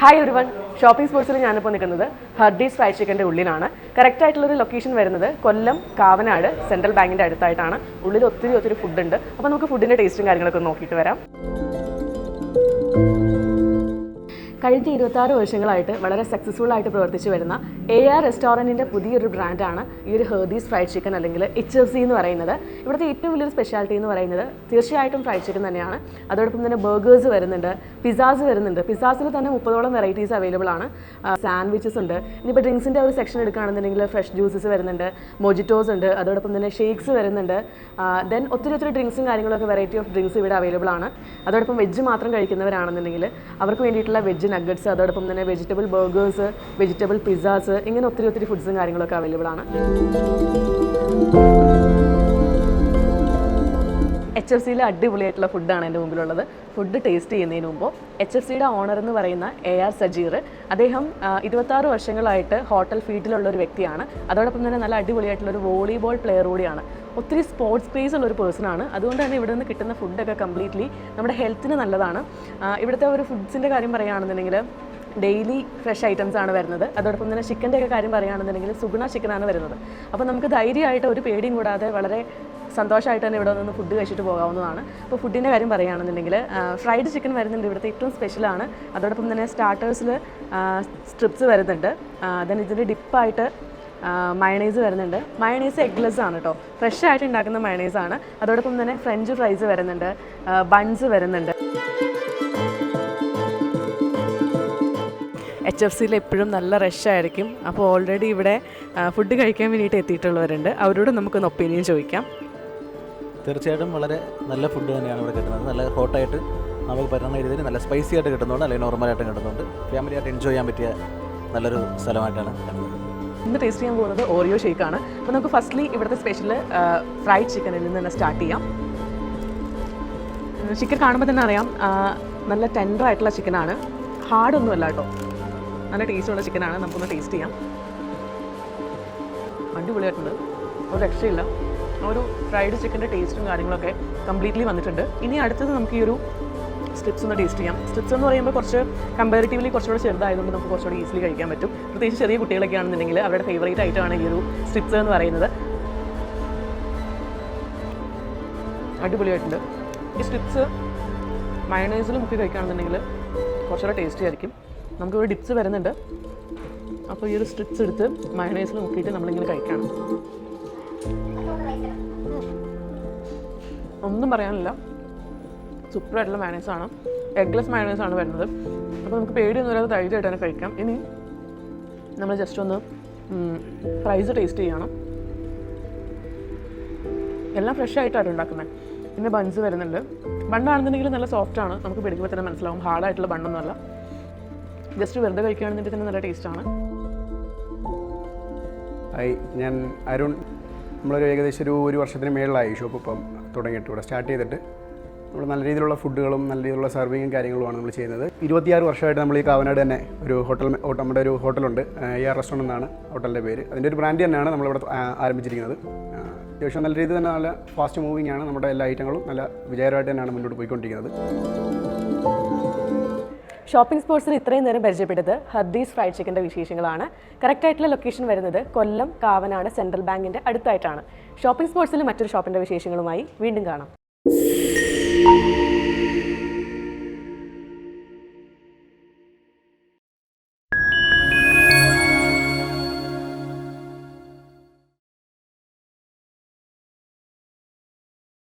Hi ഒരു one shopping സ്പോർട്സിൽ ഞാനിപ്പോൾ നിൽക്കുന്നത് ഹർഡീസ് ഫ്രൈ ചിക്കന്റെ ഉള്ളിലാണ്. കറക്റ്റ് ആയിട്ടുള്ളൊരു ലൊക്കേഷൻ വരുന്നത് കൊല്ലം കാവനാട് സെൻട്രൽ ബാങ്കിന്റെ അടുത്തായിട്ടാണ്. ഉള്ളിൽ ഒത്തിരി ഒത്തിരി ഫുഡ് ഉണ്ട്. അപ്പോൾ നമുക്ക് ഫുഡിന്റെ ടേസ്റ്റും കാര്യങ്ങളൊക്കെ നോക്കിയിട്ട് വരാം. കഴിഞ്ഞ ഇരുപത്താറ് വർഷങ്ങളായിട്ട് വളരെ സക്സസ്ഫുൾ ആയിട്ട് പ്രവർത്തിച്ചു വരുന്ന എ ആർ റെസ്റ്റോറന്റിന്റെ പുതിയൊരു ബ്രാൻഡാണ് ഈ ഒരു ഹെർദീസ് ഫ്രൈഡ് ചിക്കൻ അല്ലെങ്കിൽ എച്ച് എഫ് സി എന്ന് പറയുന്നത്. ഇവിടുത്തെ ഏറ്റവും വലിയൊരു സ്പെഷ്യാലിറ്റി എന്ന് പറയുന്നത് തീർച്ചയായിട്ടും ഫ്രൈഡ് ചിക്കൻ തന്നെയാണ്. അതോടൊപ്പം തന്നെ ബർഗേഴ്സ് വരുന്നുണ്ട് പിസാസ് വരുന്നുണ്ട്. പിസാസിൽ തന്നെ മുപ്പതോളം വെറൈറ്റീസ് അവൈലബിൾ ആണ്. സാൻഡ്വിച്ചസ് ഉണ്ട്. ഇനിയിപ്പോൾ ഡ്രിങ്ക്സിന്റെ ഒരു സെക്ഷൻ എടുക്കുകയാണെന്നുണ്ടെങ്കിൽ ഫ്രഷ് ജ്യൂസസ് വരുന്നുണ്ട് മൊജിറ്റോസ് ഉണ്ട്. അതോടൊപ്പം തന്നെ ഷേക്സ് വരുന്നുണ്ട്. ദെൻ ഒത്തിരി ഒത്തിരി ഡ്രിങ്ക്സും കാര്യങ്ങളൊക്കെ വെറൈറ്റി ഓഫ് ഡ്രിങ്ക്സ് ഇവിടെ അവൈലബിൾ ആണ്. അതോടൊപ്പം വെജ് മാത്രം കഴിക്കുന്നവരാണെന്നുണ്ടെങ്കിൽ അവർക്ക് വേണ്ടിയിട്ടുള്ള വെജ് നഗറ്റ്സ് അതോടൊപ്പം തന്നെ വെജിറ്റബിൾ ബർഗേഴ്സ് വെജിറ്റബിൾ പിസ്സാസ് ഇങ്ങനെ ഒത്തിരി ഒത്തിരി ഫുഡ്സും കാര്യങ്ങളൊക്കെ അവൈലബിൾ ആണ്. എച്ച് എഫ് സിയിലെ അടിപൊളിയായിട്ടുള്ള ഫുഡാണ് എന്റെ മുമ്പിലുള്ളത്. ഫുഡ് ടേസ്റ്റ് ചെയ്യുന്നതിന് മുമ്പ് എച്ച് എഫ് സിയുടെ ഓണർ എന്ന് പറയുന്ന എ ആർ സജീർ അദ്ദേഹം ഇരുപത്താറ് വർഷങ്ങളായിട്ട് ഹോട്ടൽ ഫീൽഡിലുള്ള ഒരു വ്യക്തിയാണ്. അതോടൊപ്പം തന്നെ നല്ല അടിപൊളിയായിട്ടുള്ള ഒരു വോളിബോൾ പ്ലെയർ കൂടിയാണ്. ഒത്തിരി സ്പോർട്സ് ക്രേസ് ഉള്ള ഒരു പേഴ്സണാണ് അതുകൊണ്ട് തന്നെ ഇവിടെ നിന്ന് കിട്ടുന്ന ഫുഡൊക്കെ കംപ്ലീറ്റ്ലി നമ്മുടെ ഹെൽത്തിന് നല്ലതാണ്. ഇവിടുത്തെ ഒരു ഫുഡ്സിന്റെ കാര്യം പറയുകയാണെന്നുണ്ടെങ്കിൽ ഡെയിലി ഫ്രഷ് ഐറ്റംസ് ആണ് വരുന്നത്. അതോടൊപ്പം തന്നെ ചിക്കന്റെ ഒക്കെ കാര്യം പറയുകയാണെന്നുണ്ടെങ്കിൽ സുഗുണ ചിക്കനാണ് വരുന്നത്. അപ്പോൾ നമുക്ക് ധൈര്യമായിട്ട് ഒരു പേടിയും കൂടാതെ വളരെ സന്തോഷമായിട്ട് തന്നെ ഇവിടെ നിന്ന് ഫുഡ് കഴിച്ചിട്ട് പോകാവുന്നതാണ്. അപ്പോൾ ഫുഡിന്റെ കാര്യം പറയുകയാണെന്നുണ്ടെങ്കിൽ ഫ്രൈഡ് ചിക്കൻ വരുന്നുണ്ട്. ഇവിടുത്തെ ഏറ്റവും സ്പെഷ്യലാണ് അതോടൊപ്പം തന്നെ സ്റ്റാർട്ടേഴ്സിൽ സ്ട്രിപ്സ് വരുന്നുണ്ട്. ദെൻ ഇതിന്റെ ഡിപ്പായിട്ട് മയണൈസ് വരുന്നുണ്ട്. മയണൈസ് എഗ്ലെസ് ആണ് കേട്ടോ ഫ്രഷ് ആയിട്ട് ഉണ്ടാക്കുന്ന മയണൈസ് ആണ്. അതോടൊപ്പം തന്നെ ഫ്രഞ്ച് ഫ്രൈസ് വരുന്നുണ്ട്. ബൺസ് വരുന്നുണ്ട്. എച്ച് എഫ് സിയിൽ എപ്പോഴും നല്ല റഷ് ആയിരിക്കും. അപ്പോൾ ഓൾറെഡി ഇവിടെ ഫുഡ് കഴിക്കാൻ വേണ്ടിയിട്ട് എത്തിയിട്ടുള്ളവരുണ്ട്. അവരോട് നമുക്കൊന്ന് ഒപ്പീനിയൻ ചോദിക്കാം. തീർച്ചയായിട്ടും വളരെ നല്ല ഫുഡ് തന്നെയാണ് ഇവിടെ കിട്ടുന്നത്. നല്ല ഹോട്ടായിട്ട് നമുക്ക് പറ്റുന്ന രീതിയിൽ നല്ല സ്പൈസി ആയിട്ട് കിട്ടുന്നുണ്ട് അല്ലെങ്കിൽ നോർമലായിട്ട് കിട്ടുന്നുണ്ട് ഫാമിലി ആയിട്ട് എൻജോയ് ചെയ്യാൻ പറ്റിയ നല്ലൊരു സ്ഥലമായിട്ടാണ് കാണുന്നത് ഇന്ന് ടേസ്റ്റ് ചെയ്യാൻ പോകുന്നത് ഓറിയോ ഷേക്കാണ് അപ്പോൾ നമുക്ക് ഫസ്റ്റ്ലി ഇവിടുത്തെ സ്പെഷ്യൽ ഫ്രൈഡ് ചിക്കനിൽ നിന്ന് തന്നെ സ്റ്റാർട്ട് ചെയ്യാം ചിക്കൻ കാണുമ്പോൾ തന്നെ അറിയാം നല്ല ടെൻഡർ ആയിട്ടുള്ള ചിക്കനാണ് ഹാർഡൊന്നുമല്ല കേട്ടോ. നല്ല ടേസ്റ്റുള്ള ചിക്കനാണ് നമുക്കൊന്ന് ടേസ്റ്റ് ചെയ്യാം. അടിപൊളിയായിട്ടുണ്ട് ഒരു രക്ഷയില്ല ഒരു ഫ്രൈഡ് ചിക്കന്റെ ടേസ്റ്റും കാര്യങ്ങളൊക്കെ കംപ്ലീറ്റ്ലി വന്നിട്ടുണ്ട്. ഇനി അടുത്തത് നമുക്ക് ഈ ഒരു സ്ട്രിപ്സ് ഒന്ന് ടേസ്റ്റ് ചെയ്യാം. സ്ട്രിപ്സ് എന്ന് പറയുമ്പോൾ കുറച്ച് കമ്പാരിറ്റീവ്ലി കുറച്ചുകൂടെ ചെറുതായതുകൊണ്ട് നമുക്ക് കുറച്ചുകൂടി ഈസിലി കഴിക്കാൻ പറ്റും. പ്രത്യേകിച്ച് ചെറിയ കുട്ടികളൊക്കെ ആണെന്നുണ്ടെങ്കിൽ അവരുടെ ഫേവറേറ്റ് ആയിട്ടാണ് ഈ ഒരു സ്ട്രിപ്സ് എന്ന് പറയുന്നത്. അടിപൊളിയായിട്ടുണ്ട്. ഈ സ്ട്രിപ്സ് മയണൈസിൽ മുക്കി കഴിക്കുകയാണെന്നുണ്ടെങ്കിൽ കുറച്ചുകൂടെ ടേസ്റ്റി ആയിരിക്കും. നമുക്കൊരു ഡിപ്സ് വരുന്നുണ്ട്. അപ്പോൾ ഈ ഒരു സ്ട്രിപ്സ് എടുത്ത് മയണൈസിൽ മുക്കിയിട്ട് നമ്മളിങ്ങനെ കഴിക്കണം. ഒന്നും പറയാനില്ല. സൂപ്പറായിട്ടുള്ള മയണൈസാണ് എഗ്ലെസ് ആണ്. വരുന്നത്. അപ്പോൾ നമുക്ക് പേടിയൊന്നും വരാതെ ധൈര്യമായിട്ട് തന്നെ കഴിക്കാം. ഇനി നമ്മൾ ജസ്റ്റ് ഒന്ന് ഫ്രൈസ് ടേസ്റ്റ് ചെയ്യണം. എല്ലാം ഫ്രഷ് ആയിട്ടാണ് ഉണ്ടാക്കുന്നത് പിന്നെ ബൺസ് വരുന്നുണ്ട്. ബണ്ണാണെന്നുണ്ടെങ്കിൽ നല്ല സോഫ്റ്റ് ആണ്. നമുക്ക് പിടിക്കുമ്പോൾ തന്നെ മനസ്സിലാവും. ഹാർഡായിട്ടുള്ള ബണ്ണൊന്നുമല്ല ജസ്റ്റ് വെറുതെ കഴിക്കുകയാണെന്നുണ്ടെങ്കിൽ തന്നെ നല്ല ടേസ്റ്റാണ് ഹായ് ഞാൻ അരുൺ നമ്മളൊരു ഏകദേശം ഒരു ഒരു വർഷത്തിന് മേളിലായി ഷോപ്പ് ഇപ്പം തുടങ്ങിയിട്ട് ഇവിടെ സ്റ്റാർട്ട് ചെയ്തിട്ട്. നമ്മൾ നല്ല രീതിയിലുള്ള ഫുഡുകളും നല്ല രീതിയിലുള്ള സർവിങ്ങും കാര്യങ്ങളുമാണ് നമ്മൾ ചെയ്യുന്നത്. ഇരുപത്തിയാറ് വർഷമായിട്ട് നമ്മൾ ഈ കാവനാട് തന്നെ ഒരു ഹോട്ടൽ ഹോട്ട- നമ്മുടെ ഒരു ഹോട്ടലുണ്ട്. എ ആർ റെസ്റ്റോറന്റ് എന്നാണ് ഹോട്ടലിന്റെ പേര്. അതിന്റെ ഒരു ബ്രാൻഡ് തന്നെയാണ് നമ്മളിവിടെ ആരംഭിച്ചിരിക്കുന്നത്. അത്യാവശ്യം നല്ല രീതിയിൽ തന്നെ നല്ല ഫാസ്റ്റ് മൂവിങ് ആണ്. നമ്മുടെ എല്ലാ ഐറ്റങ്ങളും നല്ല വിജയകരമായിട്ട് തന്നെയാണ് മുന്നോട്ട് പോയിക്കൊണ്ടിരിക്കുന്നത്. ഷോപ്പിംഗ് സ്പോർട്സിന് ഇത്രയും നേരം പരിചയപ്പെട്ടത് ഹർദീസ് ഫ്രൈഡ് ചിക്കന്റെ വിശേഷങ്ങളാണ്. കറക്റ്റ് ആയിട്ടുള്ള ലൊക്കേഷൻ വരുന്നത് കൊല്ലം കാവനാട് സെൻട്രൽ ബാങ്കിന്റെ അടുത്തായിട്ടാണ്. ഷോപ്പിംഗ് സ്പോർട്സിൽ മറ്റൊരു ഷോപ്പിന്റെ വിശേഷങ്ങളുമായി വീണ്ടും കാണാം. Música